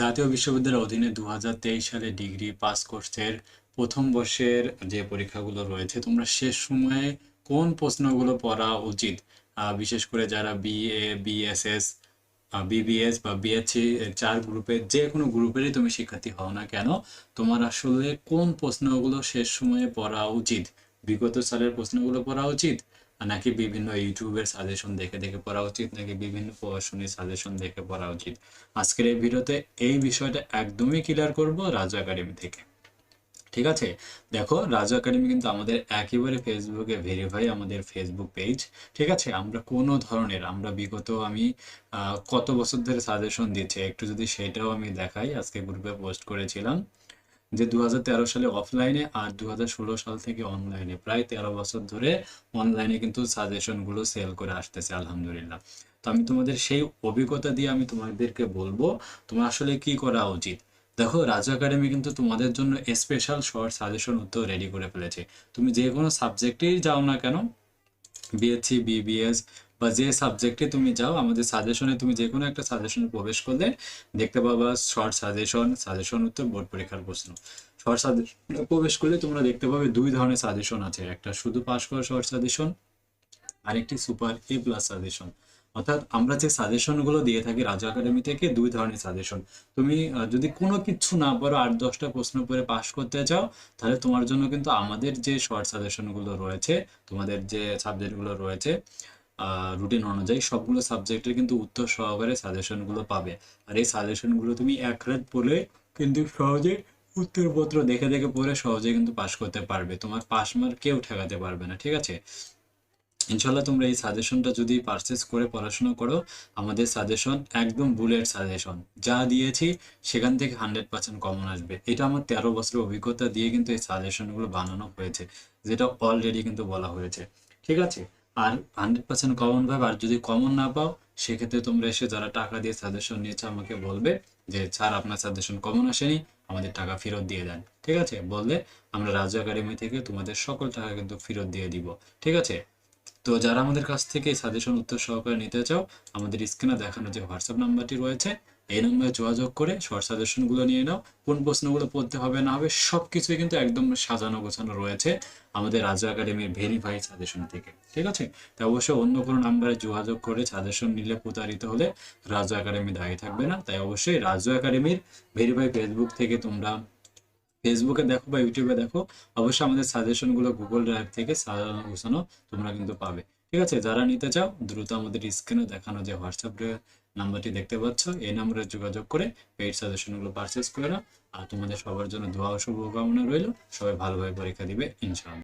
জাতীয় বিশ্ববিদ্যালয়ের অধীনে দু হাজার তেইশ সালে ডিগ্রি পাস কোর্সের প্রথম বর্ষের যে পরীক্ষাগুলো রয়েছে, তোমরা শেষ সময়ে কোন প্রশ্নগুলো পড়া উচিত? বিশেষ করে যারা বিএ বিএসএস বিবিএস বা বিএসসি চার গ্রুপের যে কোনো গ্রুপেরই তুমি শিক্ষার্থী হও না কেন, তোমার আসলে কোন প্রশ্নগুলো শেষ সময়ে পড়া উচিত? বিগত সালের প্রশ্নগুলো পড়া উচিত? নাকি বিভিন্ন ইউটিউবের সাজেশন দেখে দেখে পড়া উচিত, নাকি বিভিন্ন প্রকাশনীর সাজেশন দেখে পড়া উচিত? আজকের এই ভিডিওতে এই বিষয়টা একদমই ক্লিয়ার করব রাজু একাডেমি থেকে। ঠিক আছে? দেখো, রাজু একাডেমি কিন্তু আমাদের একেবারে ফেসবুকে ভেরিফাই আমাদের ফেসবুক পেজ ঠিক আছে? আমরা কোনো ধরনের, আমরা বিগত আমি কত বছর ধরে সাজেশন দিয়েছি একটু যদি সেটাও আমি দেখাই, আজকে গ্রুপে পোস্ট করেছিলাম যে দু সালে অফলাইনে আর দু সাল থেকে অনলাইনে প্রায় তেরো বছর ধরে অনলাইনে কিন্তু সাজেশনগুলো সেল করে আসতেছে, আলহামদুলিল্লাহ। তো আমি তোমাদের সেই অভিজ্ঞতা দিয়ে আমি তোমাদেরকে বলব, তোমার আসলে কি করা উচিত? দেখো, রাজু একাডেমি কিন্তু তোমাদের জন্য স্পেশাল শর্ট সাজেশন উত্তর রেডি করে ফেলেছে। তুমি যে কোনো সাবজেক্টেই যাও না কেন বিএসসি বিবিএস বা যে সাবজেক্টে তুমি যাও, আমাদের সাজেশনে তুমি যে কোনো একটা সাজেশনে প্রবেশ করলে দেখতে পাবা শর্ট সাজেশন সাজেশন উত্তর বোর্ড পরীক্ষার প্রশ্ন। শর্ট সাজেশনে প্রবেশ করলে তোমরা দেখতে পাবে দুই ধরনের সাজেশন আছে। একটা শুধু পাস করা শর্ট সাজেশন আরেকটি সুপার এ প্লাস সাজেশন অর্থাৎ আমরা যে সাজেশনগুলো দিয়ে থাকি রাজা একাডেমি থেকে, দুই ধরনের সাজেশন তুমি যদি কোনো কিছু না পারো, আট দশটা প্রশ্ন পরে পাশ করতে চাও, তাহলে তোমার জন্য কিন্তু আমাদের যে শর্ট সাজেশনগুলো রয়েছে, তোমাদের যে সাবজেক্টগুলো রয়েছে রুটিন অনুযায়ী সবগুলো সাবজেক্টের কিন্তু উত্তর সহকারে সাজেশনগুলো পাবে। আর এই সাজেশনগুলো তুমি এক রাত পড়লে কিন্তু সহজে উত্তরপত্র দেখে দেখে পড়ে সহজে কিন্তু পাশ করতে পারবে। তোমার পাশ মার্ক কেউ ঠেকাতে পারবে না, ঠিক আছে? ইনশাল্লাহ তোমরা এই সাজেশনটা যদি পারচেস করে পড়াশোনা করো, আমাদের সাজেশন একদম বুলেট সাজেশন যা দিয়েছি সেখান থেকে হান্ড্রেড পার্সেন্ট কমন আসবে। এটা আমার তেরো বছরের অভিজ্ঞতা দিয়ে কিন্তু এই সাজেশনগুলো বানানো হয়েছে, যেটা অলরেডি কিন্তু বলা হয়েছে, ঠিক আছে? আর হান্ড্রেড পার্সেন্ট কমন পাবে আর যদি কমন না পাও, সেক্ষেত্রে তোমরা এসে যারা টাকা দিয়ে সাজেশন নিয়েছে আমাকে বলবে যে, স্যার, আপনার সাজেশন কমন আসেনি, আমাদের টাকা ফেরত দিয়ে দেন। ঠিক আছে? বললে আমরা রাজু একাডেমি থেকে তোমাদের সকল টাকা কিন্তু ফেরত দিয়ে দিব। ঠিক আছে? তো যারা আমাদের কাছ থেকে সাজেশন উত্তর সহকারে নিতে চাও, আমাদের স্ক্রিনে দেখানো যে হোয়াটসঅ্যাপ নাম্বারটি রয়েছে এই নম্বরে যোগাযোগ করে শর্ট সাজেশনগুলো নিয়ে নাও। কোন প্রশ্নগুলো পড়তে হবে না হবে সব কিছুই কিন্তু একদম সাজানো গোছানো রয়েছে আমাদের রাজু একাডেমির ভেরিফাইড সাজেশন থেকে। ঠিক আছে? তো অবশ্যই অন্য কোনো নাম্বারে যোগাযোগ করে সাজেশন নিলে প্রতারিত হলে রাজু একাডেমি দায়ী থাকবে না। তাই অবশ্যই রাজু একাডেমির ভেরিফাই ফেসবুক থেকে তোমরা ফেসবুকে দেখো বা ইউটিউবে দেখো, অবশ্যই আমাদের সাজেশনগুলো গুগল ড্রাইভ থেকে সাজানো গোছানো তোমরা কিন্তু পাবে। ঠিক আছে? যারা নিতে চাও, দ্রুত আমাদের স্ক্রিনে দেখানো যে হোয়াটসঅ্যাপ নাম্বারটি দেখতে পাচ্ছ। এই নাম্বারে যোগাযোগ করে পেইড সাজেশনগুলো পারচেস করে নাও। আর তোমাদের সবার জন্য দোয়া ও শুভকামনা রইল। সবাই ভালোভাবে পরীক্ষা দিবে, ইনশাআল্লাহ।